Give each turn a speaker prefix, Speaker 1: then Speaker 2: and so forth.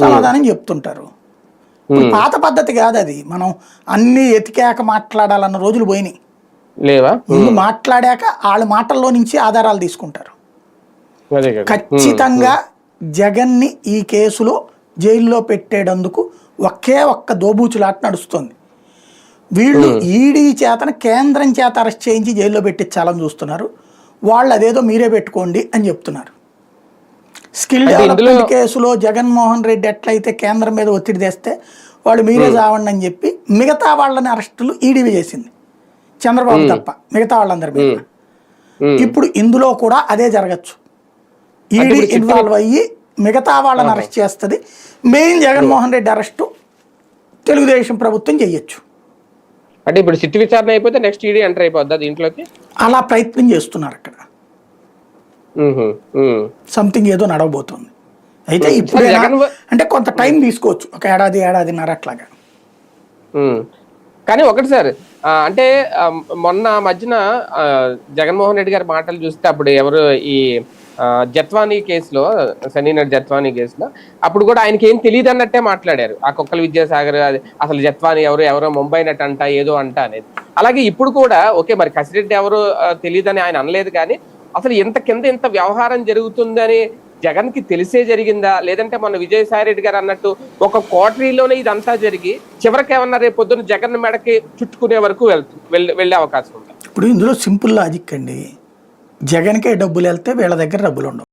Speaker 1: సమాధానం చెప్తుంటారు. పాత పద్ధతి కాదు అది. మనం అన్ని ఎతికాక మాట్లాడాలన్న రోజులు పోయినాయి.
Speaker 2: లేవా?
Speaker 1: మాట్లాడాక వాళ్ళ మాటల్లో నుంచి ఆధారాలు తీసుకుంటారు. ఖచ్చితంగా జగన్ని ఈ కేసులో జైల్లో పెట్టేటందుకు ఒకే ఒక్క దోబూచులాట నడుస్తుంది. వీళ్ళు ఈడీ చేతన కేంద్రం చేత అరెస్ట్ చేయించి జైల్లో పెట్టించాలని చూస్తున్నారు. వాళ్ళు అదేదో మీరే పెట్టుకోండి అని చెప్తున్నారు. స్కిల్ డెవలప్మెంట్ కేసులో జగన్మోహన్ రెడ్డి ఎట్లయితే కేంద్రం మీద ఒత్తిడి తెస్తే వాళ్ళు మీరే చావండి అని చెప్పి మిగతా వాళ్ళని అరెస్టులు ఈడీవి చేసింది. చంద్రబాబు తప్ప మిగతా వాళ్ళందరి మీద. ఇప్పుడు ఇందులో కూడా అదే జరగచ్చు. ఈడీ ఇన్వాల్వ్ అయ్యి మిగతా వాళ్ళని అరెస్ట్ చేస్తుంది. మెయిన్ జగన్మోహన్ రెడ్డి అరెస్టు తెలుగుదేశం ప్రభుత్వం చెయ్యొచ్చు.
Speaker 2: అంటే ఇప్పుడు సిట్ విచారణ అయిపోతే నెక్స్ట్ ఈడీ ఎంటర్ అయిపోద్దా దీంట్లోకి?
Speaker 1: అలా ప్రయత్నం చేస్తున్నారు అక్కడ. సంథింగ్ ఏదో నడవబోతుంది. అయితే ఇప్పుడు అంటే కొంత టైం తీసుకోవచ్చు. ఒక ఏడాది ఏడాదిన్నర అట్లాగా.
Speaker 2: కానీ ఒకటి సార్ అంటే మొన్న మధ్యన జగన్మోహన్ రెడ్డి గారి మాటలు చూస్తే అప్పుడు ఎవరు ఈ జత్వానీ కేసులో సనీనర్ జత్వానీ కేసులో అప్పుడు కూడా ఆయనకి ఏం తెలియదు అన్నట్టే మాట్లాడారు. ఆ కుక్కల విద్యాసాగర్ అది అసలు జత్వానీ ఎవరు ఎవరో ముంబై నట్ అంట ఏదో అంట అనేది. అలాగే ఇప్పుడు కూడా ఓకే మరి కసిరెడ్డి ఎవరు తెలియదని ఆయన అనలేదు కానీ అసలు ఇంత కింద ఇంత వ్యవహారం జరుగుతుందని జగన్కి తెలిసే జరిగిందా? లేదంటే మన విజయసాయి రెడ్డి గారు అన్నట్టు ఒక కోటరీలోనే ఇదంతా జరిగి చివరికి ఏమన్నా రేపు పొద్దున్న జగన్ మెడకి చుట్టుకునే వరకు వెళ్తూ వెళ్ళే అవకాశం ఉంది?
Speaker 1: ఇప్పుడు ఇందులో సింపుల్ లాజిక్ అండి. జగన్కే డబ్బులు వెళ్తే వీళ్ళ దగ్గర డబ్బులు ఉండవు.